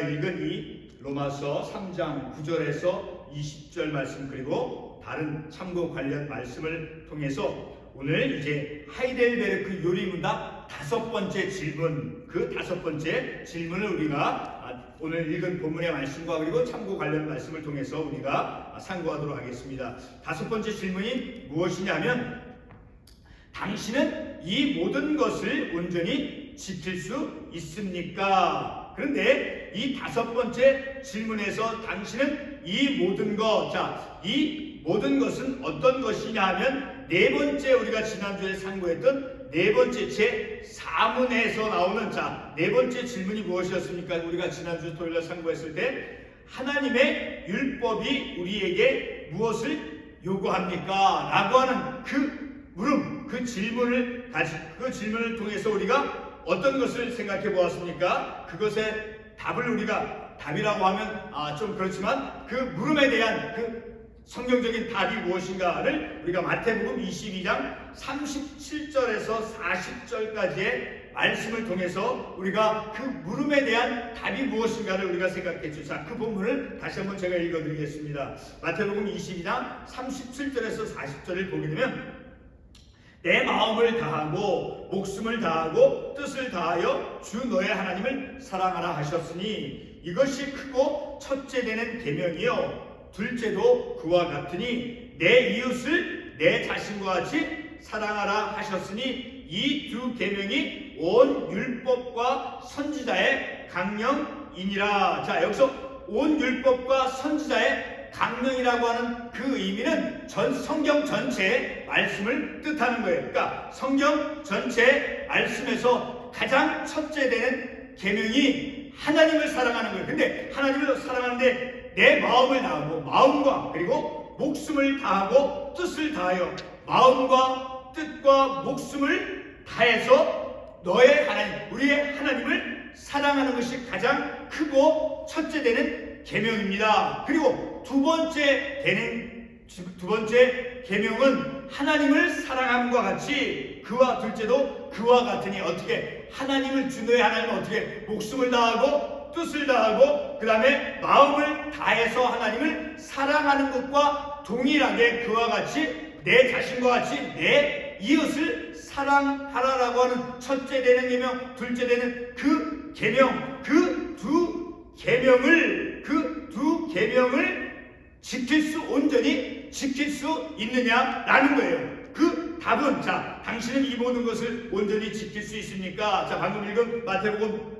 읽은 이 로마서 3장 9절에서 20절 말씀 그리고 다른 참고 관련 말씀을 통해서 오늘 이제 하이델베르크 요리문답 다섯 번째 질문 그 다섯 번째 질문을 우리가 아, 오늘 읽은 본문의 말씀과 그리고 참고 관련 말씀을 통해서 우리가 상고하도록 하겠습니다. 다섯 번째 질문이 무엇이냐면 당신은 이 모든 것을 온전히 지킬 수 있습니까? 그런데 이 다섯 번째 질문에서 당신은 이 모든 것, 자, 이 모든 것은 어떤 것이냐 하면 네 번째 우리가 지난주에 상고했던 네 번째 제 4문에서 나오는 자, 네 번째 질문이 무엇이었습니까? 우리가 지난주 토요일에 상고했을 때 하나님의 율법이 우리에게 무엇을 요구합니까? 라고 하는 그 물음, 그 질문을 가지, 그 질문을 통해서 우리가 어떤 것을 생각해 보았습니까? 그것의 답을 우리가 답이라고 하면 아, 좀 그렇지만 그 물음에 대한 그 성경적인 답이 무엇인가를 우리가 마태복음 22장 37절에서 40절까지의 말씀을 통해서 우리가 그 물음에 대한 답이 무엇인가를 우리가 생각했죠. 자, 그 본문을 다시 한번 제가 읽어드리겠습니다. 마태복음 22장 37절에서 40절을 보게 되면 내 마음을 다하고 목숨을 다하고 뜻을 다하여 주 너의 하나님을 사랑하라 하셨으니 이것이 크고 첫째 되는 계명이요 둘째도 그와 같으니 내 이웃을 내 자신과 같이 사랑하라 하셨으니 이 두 계명이 온 율법과 선지자의 강령이니라. 자 여기서 온 율법과 선지자의 강령이라고 하는 그 의미는 전 성경 전체의 말씀을 뜻하는 거예요. 그러니까 성경 전체 말씀에서 가장 첫째 되는 계명이 하나님을 사랑하는 거예요. 근데 하나님을 사랑하는데 내 마음을 다하고 마음과 그리고 목숨을 다하고 뜻을 다하여 마음과 뜻과 목숨을 다해서 너의 하나님, 우리의 하나님을 사랑하는 것이 가장 크고 첫째 되는 계명입니다. 그리고 두 번째 되는 두 번째 계명은 하나님을 사랑함과 같이 그와 둘째도 그와 같으니 어떻게 하나님을 주너의 하나님은 어떻게 목숨을 다하고 뜻을 다하고 그 다음에 마음을 다해서 하나님을 사랑하는 것과 동일하게 그와 같이 내 자신과 같이 내 이웃을 사랑하라라고 하는 첫째 되는 계명, 둘째 되는 그 계명, 그 두 계명을 그 두 계명을 지킬 수 온전히 지킬 수 있느냐라는 거예요. 그 답은 자, 당신은 이 모든 것을 온전히 지킬 수 있습니까? 자, 방금 읽은 마태복음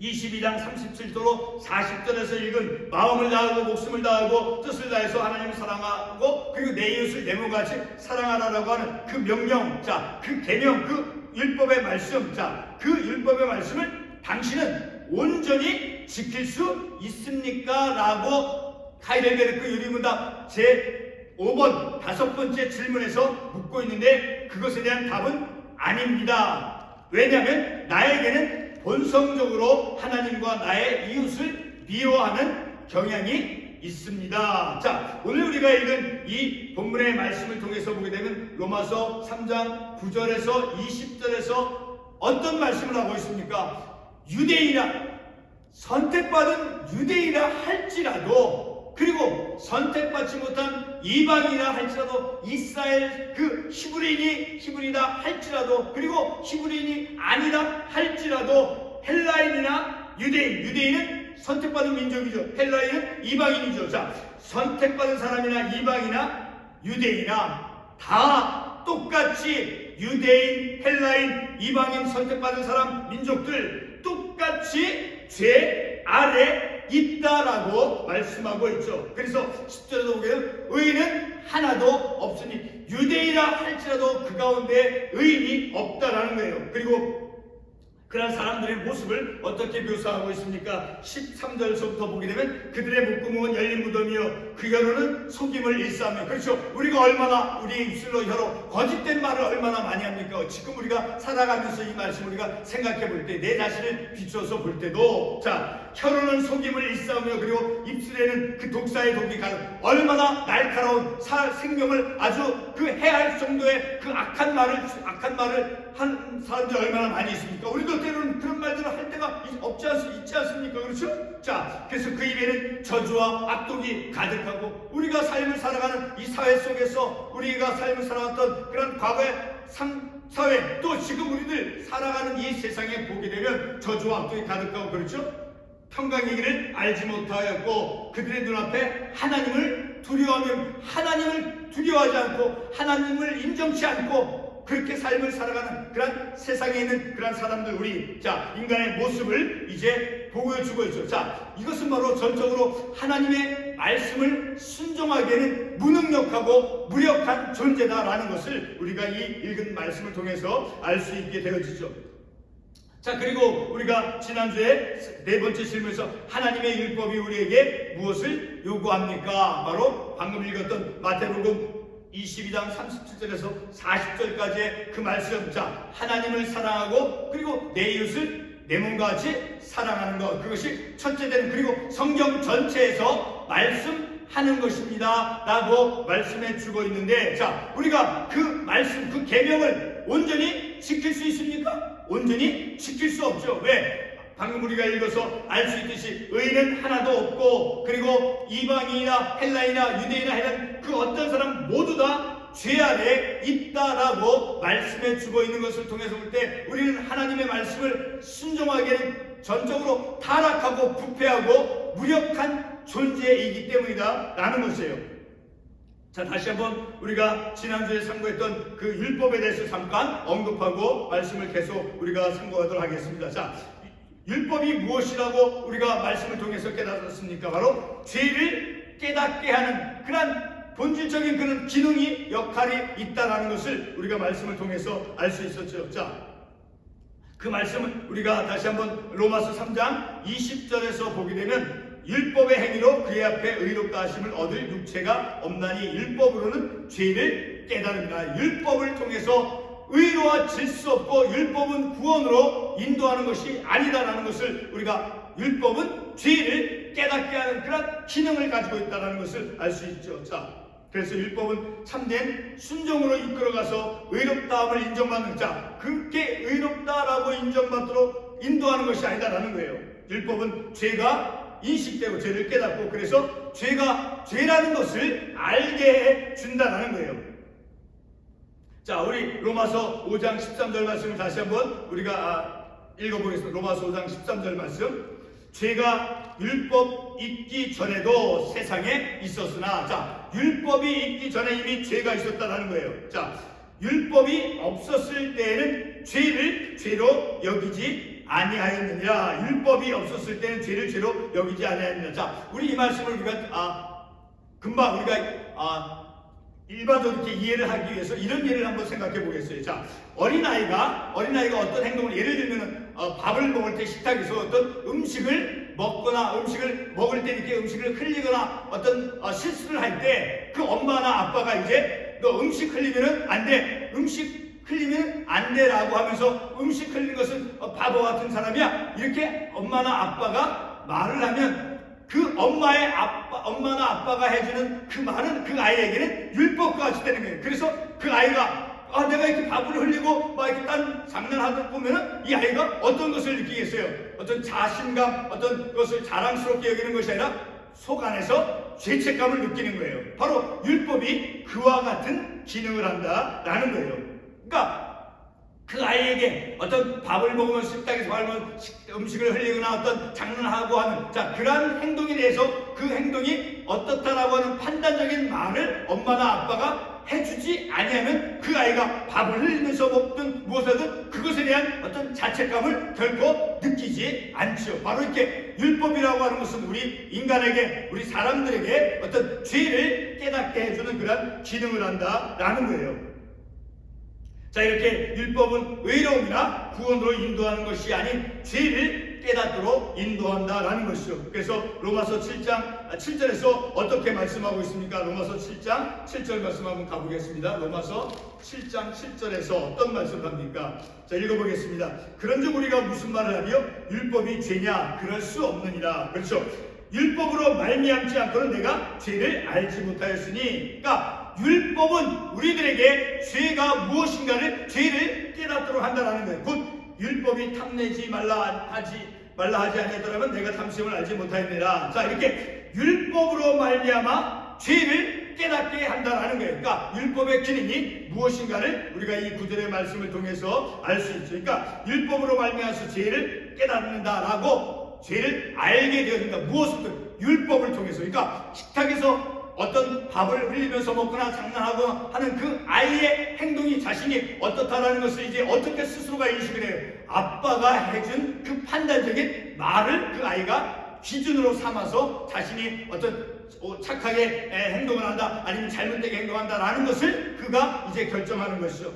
22장 37도로 40절에서 읽은 마음을 다하고 목숨을 다하고 뜻을 다해서 하나님을 사랑하고 그리고 내 이웃을 내 몸과 같이 사랑하라라고 하는 그 명령 자그 계명 그 율법의 말씀 자그 율법의 말씀을 당신은 온전히 지킬 수 있습니까? 라고 카이델베르크 유리문답 제 5번 다섯 번째 질문에서 묻고 있는데 그것에 대한 답은 아닙니다. 왜냐하면 나에게는 본성적으로 하나님과 나의 이웃을 미워하는 경향이 있습니다. 자, 오늘 우리가 읽은 이 본문의 말씀을 통해서 보게 되면 로마서 3장 9절에서 20절에서 어떤 말씀을 하고 있습니까? 유대인이라 선택받은 유대인이라 할지라도 그리고 선택받지 못한 이방이라 할지라도 이스라엘 그 히브리인이 히브리다 할지라도 그리고 히브리인이 아니다 할지라도 헬라인이나 유대인 유대인은 선택받은 민족이죠. 헬라인은 이방인이죠. 자 선택받은 사람이나 이방이나 유대인이나 다 똑같이 유대인 헬라인 이방인 선택받은 사람 민족들 똑같이 죄 아래 있다라고 말씀하고 있죠. 그래서 10절에도 보면 의인은 하나도 없으니 유대인이라 할지라도 그 가운데 의인이 없다라는 거예요. 그리고 그런 사람들의 모습을 어떻게 묘사하고 있습니까? 13절서부터 보게 되면 그들의 목구멍은 열린 무덤이요 그 혀로는 속임을 일삼며 그렇죠 우리가 얼마나 우리의 입술로 혀로 거짓된 말을 얼마나 많이 합니까? 지금 우리가 살아가면서 이 말씀 우리가 생각해 볼 때 내 자신을 비추어서 볼 때도 자 혀로는 속임을 일삼며 그리고 입술에는 그 독사의 독이 가득 얼마나 날카로운 사, 생명을 아주 그 해할 정도의 그 악한 말을 악한 말을 한 사람들이 얼마나 많이 있습니까? 우리도 때로는 그런 말들을 할 때가 있- 없지 않, 있지 않습니까? 그렇죠? 자, 그래서 그 입에는 저주와 악독이 가득하고 우리가 삶을 살아가는 이 사회 속에서 우리가 삶을 살아왔던 그런 과거의 상, 사회 또 지금 우리들 살아가는 이 세상에 보게 되면 저주와 악독이 가득하고 그렇죠? 평강의 길을 알지 못하였고 그들의 눈앞에 하나님을 두려워하며 하나님을 두려워하지 않고 하나님을 인정치 않고 그렇게 삶을 살아가는 그런 세상에 있는 그런 사람들 우리 자 인간의 모습을 이제 보여주고 있죠. 자 이것은 바로 전적으로 하나님의 말씀을 순종하기에는 무능력하고 무력한 존재다라는 것을 우리가 이 읽은 말씀을 통해서 알 수 있게 되어지죠. 자 그리고 우리가 지난주에 네 번째 질문에서 하나님의 율법이 우리에게 무엇을 요구합니까? 바로 방금 읽었던 마태복음 22장 37절에서 40절까지의 그 말씀 자 하나님을 사랑하고 그리고 내 이웃을 내 몸과 같이 사랑하는 것 그것이 첫째 되는 그리고 성경 전체에서 말씀하는 것입니다 라고 말씀해 주고 있는데 자 우리가 그 말씀 그 계명을 온전히 지킬 수 있습니까? 온전히 지킬 수 없죠 왜? 방금 우리가 읽어서 알 수 있듯이 의는 하나도 없고 그리고 이방인이나 헬라이나 유대인이나 헬라 그 어떤 사람 모두 다 죄 아래 있다라고 말씀해 주고 있는 것을 통해서 볼 때 우리는 하나님의 말씀을 순종하기에는 전적으로 타락하고 부패하고 무력한 존재이기 때문이다 라는 것이에요. 자 다시 한번 우리가 지난주에 상고했던 그 율법에 대해서 잠깐 언급하고 말씀을 계속 우리가 상고하도록 하겠습니다. 자 율법이 무엇이라고 우리가 말씀을 통해서 깨달았습니까? 바로 죄를 깨닫게 하는 그런 본질적인 그런 기능이 역할이 있다라는 것을 우리가 말씀을 통해서 알 수 있었죠. 자, 그 말씀은 우리가 다시 한번 로마서 3장 20절에서 보게 되면 율법의 행위로 그의 앞에 의롭다 하심을 얻을 육체가 없나니 율법으로는 죄를 깨달습니다. 율법을 통해서 의로워질 수 없고 율법은 구원으로 인도하는 것이 아니다라는 것을 우리가 율법은 죄를 깨닫게 하는 그런 기능을 가지고 있다는 것을 알 수 있죠. 자, 그래서 율법은 참된 순종으로 이끌어가서 의롭다함을 인정받는 자, 그렇게 의롭다라고 인정받도록 인도하는 것이 아니다라는 거예요. 율법은 죄가 인식되고 죄를 깨닫고 그래서 죄가 죄라는 것을 알게 해 준다라는 거예요. 자, 우리 로마서 5장 13절 말씀을 다시 한번 우리가 아, 읽어보겠습니다. 로마서 5장 13절 말씀. 죄가 율법 있기 전에도 세상에 있었으나, 자, 율법이 있기 전에 이미 죄가 있었다라는 거예요. 자, 율법이 없었을 때에는 죄를 죄로 여기지 아니하였느니라. 율법이 없었을 때는 죄를 죄로 여기지 아니하였느니라. 자, 우리 이 말씀을 우리가 아, 금방 우리가 아, 일반적으로 이해를 하기 위해서 이런 예를 한번 생각해 보겠어요. 자, 어린아이가, 어린아이가 어떤 행동을, 예를 들면, 어, 밥을 먹을 때 식탁에서 어떤 음식을 먹거나 음식을 먹을 때 이렇게 음식을 흘리거나 어떤 어, 실수를 할 때 그 엄마나 아빠가 이제 너 음식 흘리면은 안 돼. 음식 흘리면 안 돼라고 하면서 음식 흘리는 것은 어, 바보 같은 사람이야. 이렇게 엄마나 아빠가 말을 하면 그 엄마의 아빠, 엄마나 아빠가 해주는 그 말은 그 아이에게는 율법과 같이 되는 거예요. 그래서 그 아이가 아 내가 이렇게 밥을 흘리고 막 이렇게 딴 장난하다 보면은 이 아이가 어떤 것을 느끼겠어요? 어떤 자신감, 어떤 것을 자랑스럽게 여기는 것이 아니라 속 안에서 죄책감을 느끼는 거예요. 바로 율법이 그와 같은 기능을 한다라는 거예요. 그러니까 그 아이에게 어떤 밥을 먹으면 식탁에서 밥을 음식을 흘리거나 어떤 장난하고 하는 자 그러한 행동에 대해서 그 행동이 어떻다라고 하는 판단적인 말을 엄마나 아빠가 해주지 아니하면 그 아이가 밥을 흘리면서 먹든 무엇하든 그것에 대한 어떤 자책감을 결코 느끼지 않죠. 바로 이렇게 율법이라고 하는 것은 우리 인간에게 우리 사람들에게 어떤 죄를 깨닫게 해주는 그런 기능을 한다라는 거예요. 자 이렇게 율법은 의로움이나 구원으로 인도하는 것이 아닌 죄를 깨닫도록 인도한다라는 것이죠. 그래서 로마서 7장 7절에서 어떻게 말씀하고 있습니까? 로마서 7장 7절 말씀 한번 가보겠습니다. 로마서 7장 7절에서 어떤 말씀을 합니까? 자 읽어보겠습니다. 그런즉 우리가 무슨 말을 하며 율법이 죄냐? 그럴 수 없느니라. 그렇죠. 율법으로 말미암지 않고는 내가 죄를 알지 못하였으니, 그러니까 율법은 우리들에게 죄가 무엇인가를 죄를 깨닫도록 한다라는 거예요. 곧 율법이 탐내지 말라 하지 말라 하지 아니하더라면 내가 탐심을 알지 못하였느라. 자 이렇게 율법으로 말미암아 죄를 깨닫게 한다라는 거예요. 그러니까 율법의 기능이 무엇인가를 우리가 이 구절의 말씀을 통해서 알 수 있죠. 그러니까 율법으로 말미암아서 죄를 깨닫는다라고 죄를 알게 되어진다. 무엇을 율법을 통해서. 그러니까 식탁에서 어떤 밥을 흘리면서 먹거나 장난하고 하는 그 아이의 행동이 자신이 어떻다라는 것을 이제 어떻게 스스로가 인식을 해요. 아빠가 해준 그 판단적인 말을 그 아이가 기준으로 삼아서 자신이 어떤 어, 착하게 에, 행동을 한다 아니면 잘못되게 행동한다라는 것을 그가 이제 결정하는 것이죠.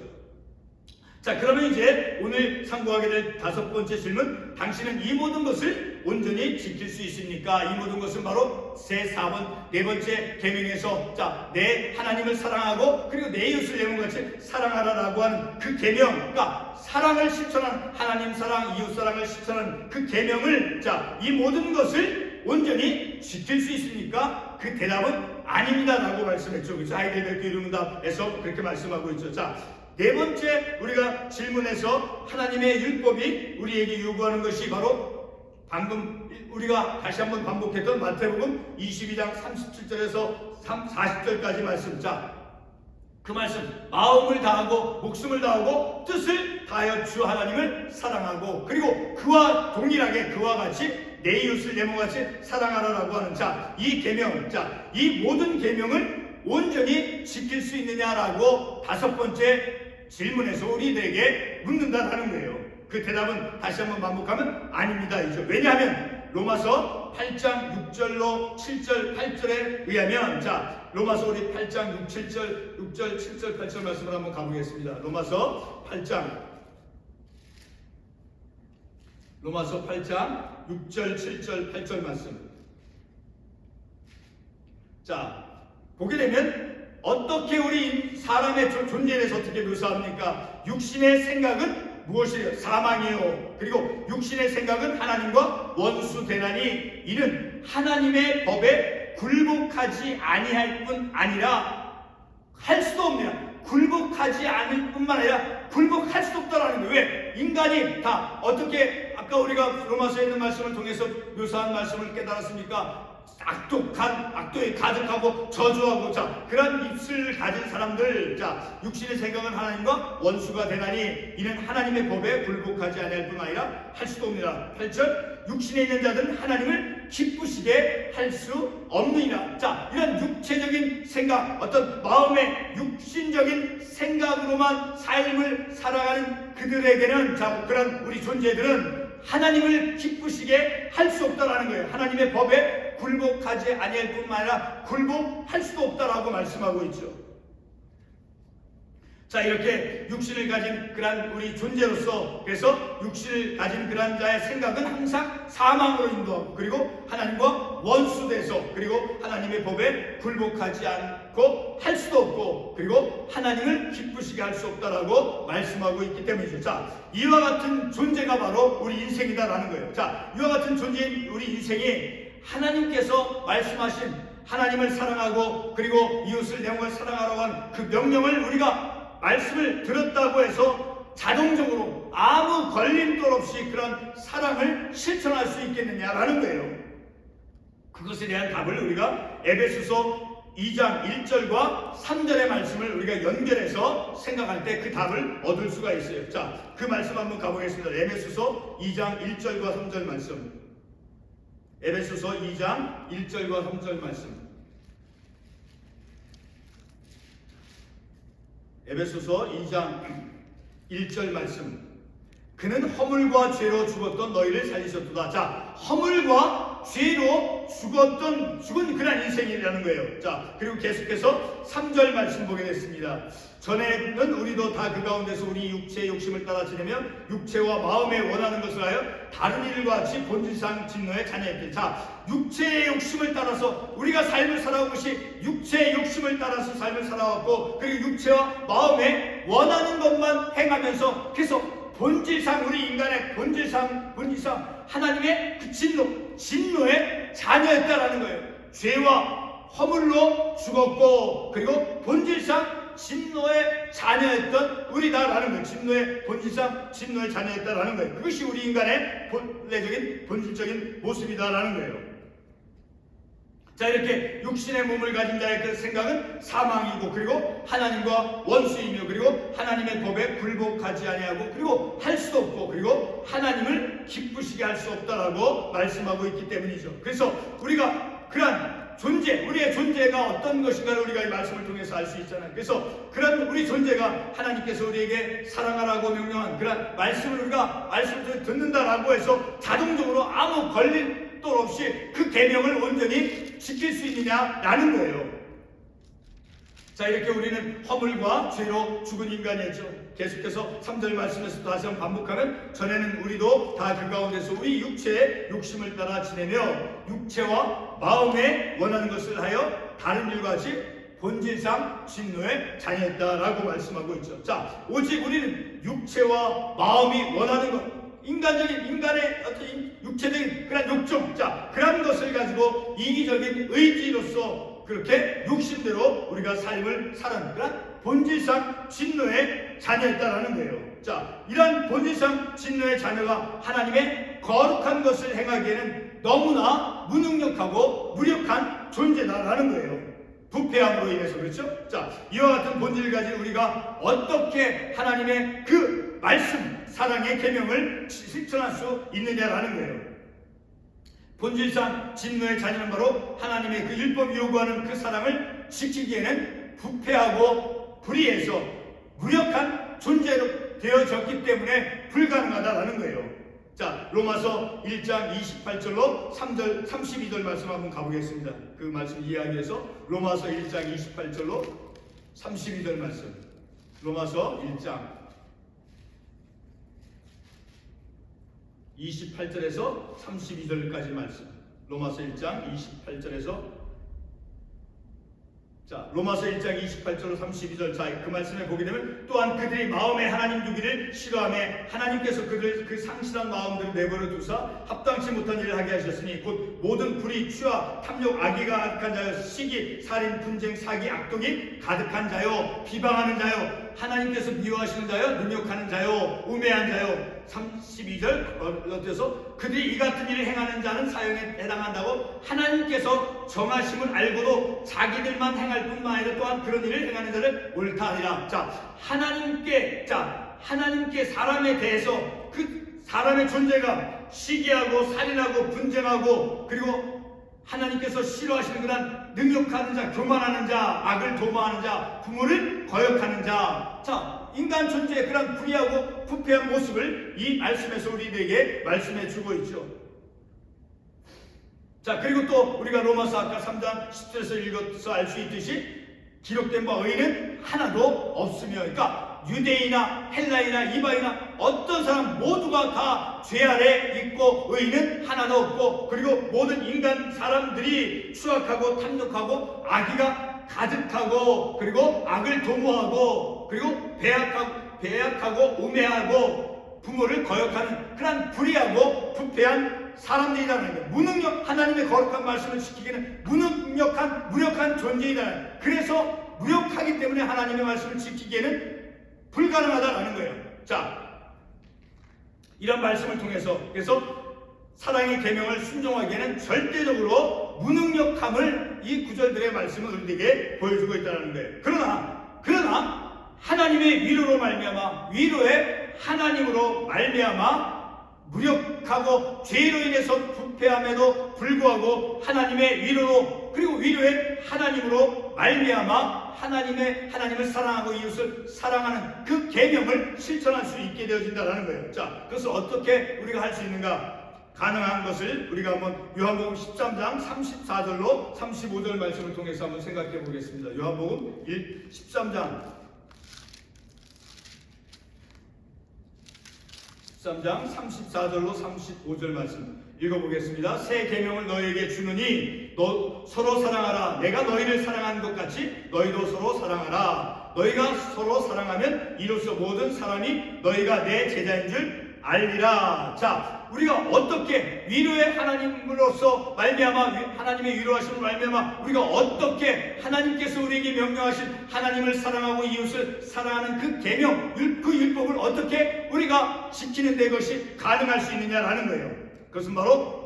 자, 그러면 이제 오늘 상고하게 될 다섯 번째 질문. 당신은 이 모든 것을 온전히 지킬 수 있습니까? 이 모든 것은 바로 세, 사번, 네 번째 계명에서 자, 내 하나님을 사랑하고 그리고 내 이웃을 내 몸같이 사랑하라라고 하는 그 계명. 그러니까 사랑을 실천한 하나님 사랑, 이웃 사랑을 실천한 그 계명을 자, 이 모든 것을 온전히 지킬 수 있습니까? 그 대답은 아닙니다라고 말씀했죠. 그래서 하이델베르크 이름답에서 그렇게 말씀하고 있죠. 자, 네 번째 우리가 질문에서 하나님의 율법이 우리에게 요구하는 것이 바로 방금 우리가 다시 한번 반복했던 마태복음 22장 37절에서 40절까지 말씀. 자, 그 말씀 마음을 다하고 목숨을 다하고 뜻을 다하여 주 하나님을 사랑하고 그리고 그와 동일하게 그와 같이 내 이웃을 내 몸같이 사랑하라라고 하는 자이 계명 자이 모든 계명을 온전히 지킬 수 있느냐라고 다섯 번째 질문에서 우리들에게 묻는다라는 거예요. 그 대답은 다시 한번 반복하면 아닙니다. 이죠. 왜냐하면 로마서 8장 6절로 7절 8절에 의하면 자 로마서 우리 8장 6, 7절 6절 7절 8절 말씀을 한번 가보겠습니다. 로마서 8장 로마서 8장 6절 7절 8절 말씀 자 보게 되면 어떻게 우리 사람의 존재에 대해서 어떻게 묘사합니까? 육신의 생각은 무엇이에요? 사망이요. 그리고 육신의 생각은 하나님과 원수 되나니 이는 하나님의 법에 굴복하지 아니할 뿐 아니라 할 수도 없네요. 굴복하지 않을 뿐만 아니라 굴복할 수도 없다라는 거예요. 왜? 인간이 다 어떻게 아까 우리가 로마서에 있는 말씀을 통해서 묘사한 말씀을 깨달았습니까? 악독한 악독이 가득하고 저주하고 자 그런 입술을 가진 사람들 자 육신의 생각은 하나님과 원수가 되나니 이는 하나님의 법에 굴복하지 아니할 뿐 아니라 할 수도 없느라 8절 육신에 있는 자들은 하나님을 기쁘시게 할 수 없느니라 자 이런 육체적인 생각 어떤 마음의 육신적인 생각으로만 삶을 살아가는 그들에게는 자 그런 우리 존재들은 하나님을 기쁘시게 할 수 없다라는 거예요. 하나님의 법에 굴복하지 아니할 뿐만 아니라 굴복할 수도 없다라고 말씀하고 있죠. 자 이렇게 육신을 가진 그런 우리 존재로서 그래서 육신을 가진 그런 자의 생각은 항상 사망으로 인도하고 그리고 하나님과 원수돼서 그리고 하나님의 법에 굴복하지 않고 할 수도 없고 그리고 하나님을 기쁘시게 할 수 없다라고 말씀하고 있기 때문이죠. 자 이와 같은 존재가 바로 우리 인생이다라는 거예요. 자 이와 같은 존재인 우리 인생이 하나님께서 말씀하신 하나님을 사랑하고 그리고 이웃을 내 몸을 사랑하라고 한 그 명령을 우리가 말씀을 들었다고 해서 자동적으로 아무 걸림돌 없이 그런 사랑을 실천할 수 있겠느냐라는 거예요. 그것에 대한 답을 우리가 에베소서 2장 1절과 3절의 말씀을 우리가 연결해서 생각할 때 그 답을 얻을 수가 있어요. 자, 그 말씀 한번 가보겠습니다. 에베소서 2장 1절과 3절 말씀. 에베소서 2장 1절과 3절 말씀. 에베소서 2장 1절 말씀. 그는 허물과 죄로 죽었던 너희를 살리셨도다. 자, 허물과 죄로 죽었던 죽은 그런 인생이라는 거예요. 자, 그리고 계속해서 3절 말씀 보게 됐습니다. 전에는 우리도 다 그 가운데서 우리 육체의 욕심을 따라 지내며 육체와 마음에 원하는 것을 하여 다른 일과 같이 본질상 진노의 자녀였기. 자, 육체의 욕심을 따라서 우리가 삶을 살아온 것이 육체의 욕심을 따라서 삶을 살아왔고 그리고 육체와 마음에 원하는 것만 행하면서 계속 본질상 우리 인간의 본질상 본질상 하나님의 그 진노 진노의 자녀였다라는 거예요. 죄와 허물로 죽었고 그리고 본질상 진노의 자녀였던 우리다라는 거예요. 진노의 본질상 진노의 자녀였다라는 거예요. 그것이 우리 인간의 본래적인 본질적인 모습이다라는 거예요. 자 이렇게 육신의 몸을 가진 자의 그 생각은 사망이고 그리고 하나님과 원수이며 그리고 하나님의 법에 굴복하지 아니하고 그리고 할 수도 없고 그리고 하나님을 기쁘시게 할 수 없다라고 말씀하고 있기 때문이죠. 그래서 우리가 그러한 존재, 우리의 존재가 어떤 것인가를 우리가 이 말씀을 통해서 알 수 있잖아요. 그래서 그런 우리 존재가 하나님께서 우리에게 사랑하라고 명령한 그런 말씀을 우리가 말씀을 듣는다라고 해서 자동적으로 아무 걸릴 또 없이 그 계명을 온전히 지킬 수 있느냐라는 거예요. 자 이렇게 우리는 허물과 죄로 죽은 인간이었죠. 계속해서 3절 말씀에서 다시 한번 반복하면 전에는 우리도 다 그 가운데서 우리 육체의 욕심을 따라 지내며 육체와 마음에 원하는 것을 하여 다른 일과 같이 본질상 진노의 자녀였다라고 말씀하고 있죠. 자 오직 우리는 육체와 마음이 원하는 것 인간적인 인간의 어떤 육체적인 그런 욕정, 자 그런 것을 가지고 이기적인 의지로서 그렇게 육신대로 우리가 삶을 사는 그런 본질상 진노의 자녀였다라는 거예요. 자 이런 본질상 진노의 자녀가 하나님의 거룩한 것을 행하기에는 너무나 무능력하고 무력한 존재다라는 거예요. 부패함으로 인해서 그렇죠? 자 이와 같은 본질을 가진 우리가 어떻게 하나님의 그 말씀 사랑의 계명을 실천할 수 있느냐라는 거예요. 본질상 진노의 자녀는 바로 하나님의 그 율법 요구하는 그 사랑을 지키기에는 부패하고 불의해서 무력한 존재로 되어졌기 때문에 불가능하다라는 거예요. 자, 로마서 1장 28절로 3절 32절 말씀 한번 가보겠습니다. 그 말씀 이야기해서 로마서 1장 28절로 32절 말씀. 로마서 1장 28절에서 32절까지 말씀. 로마서 1장 28절에서 자, 로마서 1장 28절로 32절. 자, 그 말씀에 보게 되면 또한 그들이 마음에 하나님 두기를 싫어하며 하나님께서 그들 그 상실한 마음들을 내버려 두사 합당치 못한 일을 하게 하셨으니 곧 모든 불의, 취와 탐욕, 악의가 가득한 자여 시기, 살인, 분쟁, 사기, 악독이 가득한 자요. 비방하는 자요 하나님께서 미워하시는 자요 능욕하는 자요 우매한 자요 32절 어때서 그들이 이 같은 일을 행하는 자는 사형에 해당한다고 하나님께서 정하심을 알고도 자기들만 행할 뿐만 아니라 또한 그런 일을 행하는 자를 옳다 하니라 자 하나님께 자 하나님께 사람에 대해서 그 사람의 존재가 시기하고 살인하고 분쟁하고 그리고 하나님께서 싫어하시는 그런 능력하는 자, 교만하는 자, 악을 도모하는 자, 부모를 거역하는 자. 자, 인간 존재의 그런 불의하고 부패한 모습을 이 말씀에서 우리에게 말씀해 주고 있죠. 자, 그리고 또 우리가 로마서 아까 3장 10절에서 읽어서 알 수 있듯이 기록된 바 의인은 하나도 없으며, 그러니까 유대인이나 헬라이나 이방이나 어떤 사람 모두가 다 죄 아래 있고 의인은 하나도 없고 그리고 모든 인간 사람들이 추악하고 탐욕하고 악의가 가득하고 그리고 악을 도모하고 그리고 배약하고 배약하고 우매하고 부모를 거역하는 그런 불의하고 부패한 사람들이라는 거예요. 무능력 하나님의 거룩한 말씀을 지키기는 무능력한 무력한 존재이다. 그래서 무력하기 때문에 하나님의 말씀을 지키기에는 불가능하다라는 거예요. 자, 이런 말씀을 통해서 그래서 사랑의 계명을 순종하기에는 절대적으로 무능력함을 이 구절들의 말씀을 우리에게 보여주고 있다는 거예요. 그러나 하나님의 위로로 말미암아 위로의 하나님으로 말미암아 무력하고 죄로 인해서 부패함에도 불구하고 하나님의 위로로 그리고 위로의 하나님으로 말미암아 하나님의 하나님을 사랑하고 이웃을 사랑하는 그 계명을 실천할 수 있게 되어진다라는 거예요. 자, 그것을 어떻게 우리가 할 수 있는가? 가능한 것을 우리가 한번 요한복음 13장 34절로 35절 말씀을 통해서 한번 생각해 보겠습니다. 요한복음 1 13장 13장 34절로 35절 말씀 읽어보겠습니다. 새 계명을 너희에게 주느니 너 서로 사랑하라. 내가 너희를 사랑하는 것 같이 너희도 서로 사랑하라. 너희가 서로 사랑하면 이로써 모든 사람이 너희가 내 제자인 줄 알리라. 자, 우리가 어떻게 위로의 하나님으로서 말미암아 하나님의 위로하심을 말미암아 우리가 어떻게 하나님께서 우리에게 명령하신 하나님을 사랑하고 이웃을 사랑하는 그 계명 율- 그 율법을 어떻게 우리가 지키는 데 것이 가능할 수 있느냐라는 거예요. 그것은 바로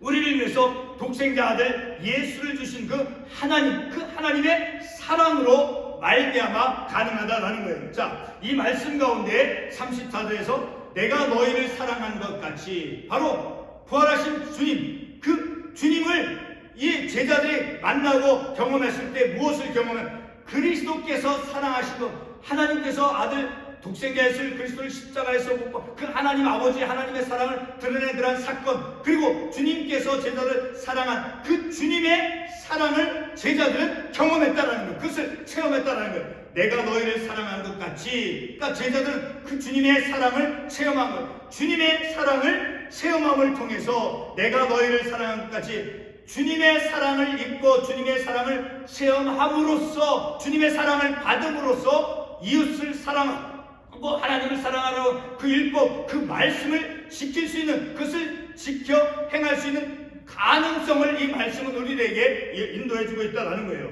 우리를 위해서 독생자 아들 예수를 주신 그 하나님 그 하나님의 사랑으로 말미암아 가능하다라는 거예요. 자, 이 말씀 가운데 34절에서 내가 너희를 사랑한 것 같이 바로 부활하신 주님 그 주님을 이 제자들이 만나고 경험했을 때 무엇을 경험해? 그리스도께서 사랑하신 것 하나님께서 아들 독생자 예수 그리스도를 십자가에서 못 봐. 그 하나님 아버지 하나님의 사랑을 그러한 사건. 그리고 주님께서 제자를 사랑한 그 주님의 사랑을 제자들은 경험했다라는 것. 그것을 체험했다라는 것. 내가 너희를 사랑한 것 같이. 그러니까 제자들은 그 주님의 사랑을 체험한 것. 주님의 사랑을 체험함을 통해서 내가 너희를 사랑한 것 같이 주님의 사랑을 입고 주님의 사랑을 체험함으로써 주님의 사랑을 받음으로써 이웃을 사랑하고 하나님을 사랑하라고 그 율법 그 말씀을 지킬 수 있는 그것을 지켜 행할 수 있는 가능성을 이 말씀은 우리에게 인도해 주고 있다라는 거예요.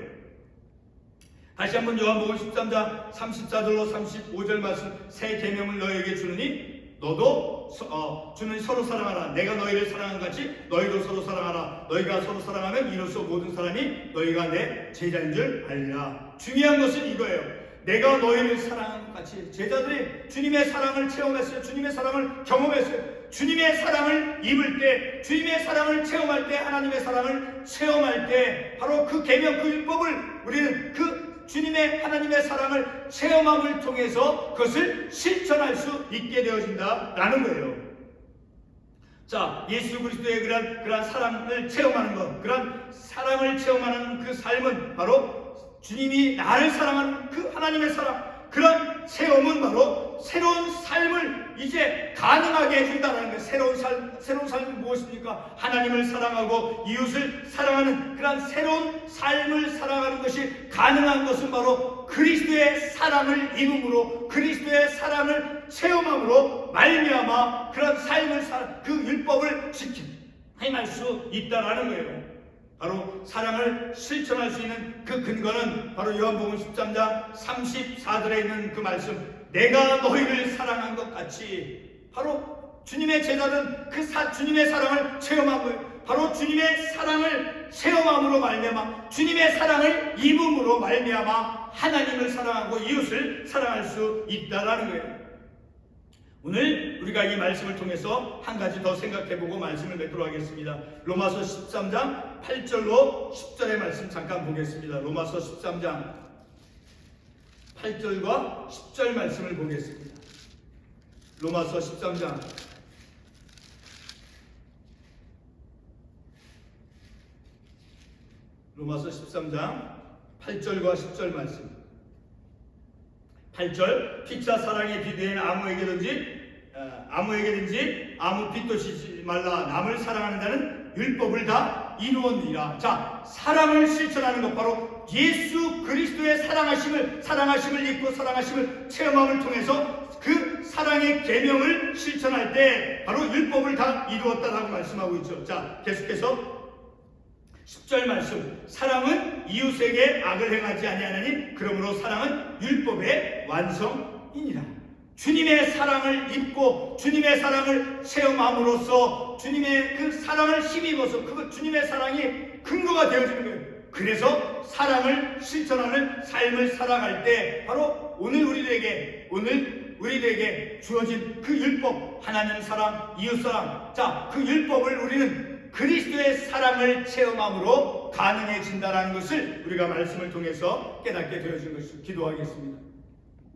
다시 한번 요한복음 13장 34절로 35절 말씀 새 계명을 너희에게 주느니 너도 서- 어, 주는 서로 사랑하라. 내가 너희를 사랑한 같이 너희도 서로 사랑하라. 너희가 서로 사랑하면 이로써 모든 사람이 너희가 내 제자인 줄 알리라. 중요한 것은 이거예요 내가 너희를 사랑한 것 같이 제자들이 주님의 사랑을 체험했어요 주님의 사랑을 경험했어요 주님의 사랑을 입을 때 주님의 사랑을 체험할 때 하나님의 사랑을 체험할 때 바로 그 계명 그 율법을 우리는 그 주님의 하나님의 사랑을 체험함을 통해서 그것을 실천할 수 있게 되어진다라는 거예요. 자, 예수 그리스도의 그런 그런 사랑을 체험하는 것, 그런 사랑을 체험하는 그 삶은 바로 주님이 나를 사랑하는 그 하나님의 사랑, 그런 체험은 바로 새로운 삶을 이제 가능하게 해준다는 거예요. 새로운 삶, 새로운 삶은 무엇입니까? 하나님을 사랑하고 이웃을 사랑하는 그런 새로운 삶을 살아가는 것이 가능한 것은 바로 그리스도의 사랑을 입음으로 그리스도의 사랑을 체험함으로 말미암아 그런 삶을 살, 그 율법을 지킨 행할 수 있다라는 거예요. 바로 사랑을 실천할 수 있는 그 근거는 바로 요한복음 13장 34절에 있는 그 말씀 내가 너희를 사랑한 것 같이 바로 주님의 제자는 그 사, 주님의 사랑을 거예요. 바로 주님의 사랑을 체험함으로 말미암아 주님의 사랑을 입음으로 말미암아 하나님을 사랑하고 이웃을 사랑할 수 있다라는 거예요. 오늘 우리가 이 말씀을 통해서 한 가지 더 생각해보고 말씀을 맺도록 하겠습니다. 로마서 13장 8절로 10절의 말씀 잠깐 보겠습니다. 로마서 13장 8절과 10절 말씀을 보겠습니다. 로마서 13장 로마서 13장 8절과 10절 말씀 8절 피차 사랑에 비대한 아무에게든지 어, 아무에게든지 아무 빚도 지지 말라. 남을 사랑하는 자는 율법을 다 이루었느니라. 자 사랑을 실천하는 것 바로 예수 그리스도의 사랑하심을 사랑하심을 입고 사랑하심을 체험함을 통해서 그 사랑의 계명을 실천할 때 바로 율법을 다 이루었다라고 말씀하고 있죠. 자 계속해서 10절 말씀. 사랑은 이웃에게 악을 행하지 아니하나니 그러므로 사랑은 율법의 완성이니라 주님의 사랑을 입고 주님의 사랑을 체험함으로써 주님의 그 사랑을 힘입어서 그 주님의 사랑이 근거가 되어지는 거예요 그래서 사랑을 실천하는 삶을 살아갈 때 바로 오늘 우리들에게 오늘 우리들에게 주어진 그 율법 하나님 사랑 이웃 사랑 자그 율법을 우리는 그리스도의 사랑을 체험함으로 가능해진다라는 것을 우리가 말씀을 통해서 깨닫게 되어진 것을 기도하겠습니다.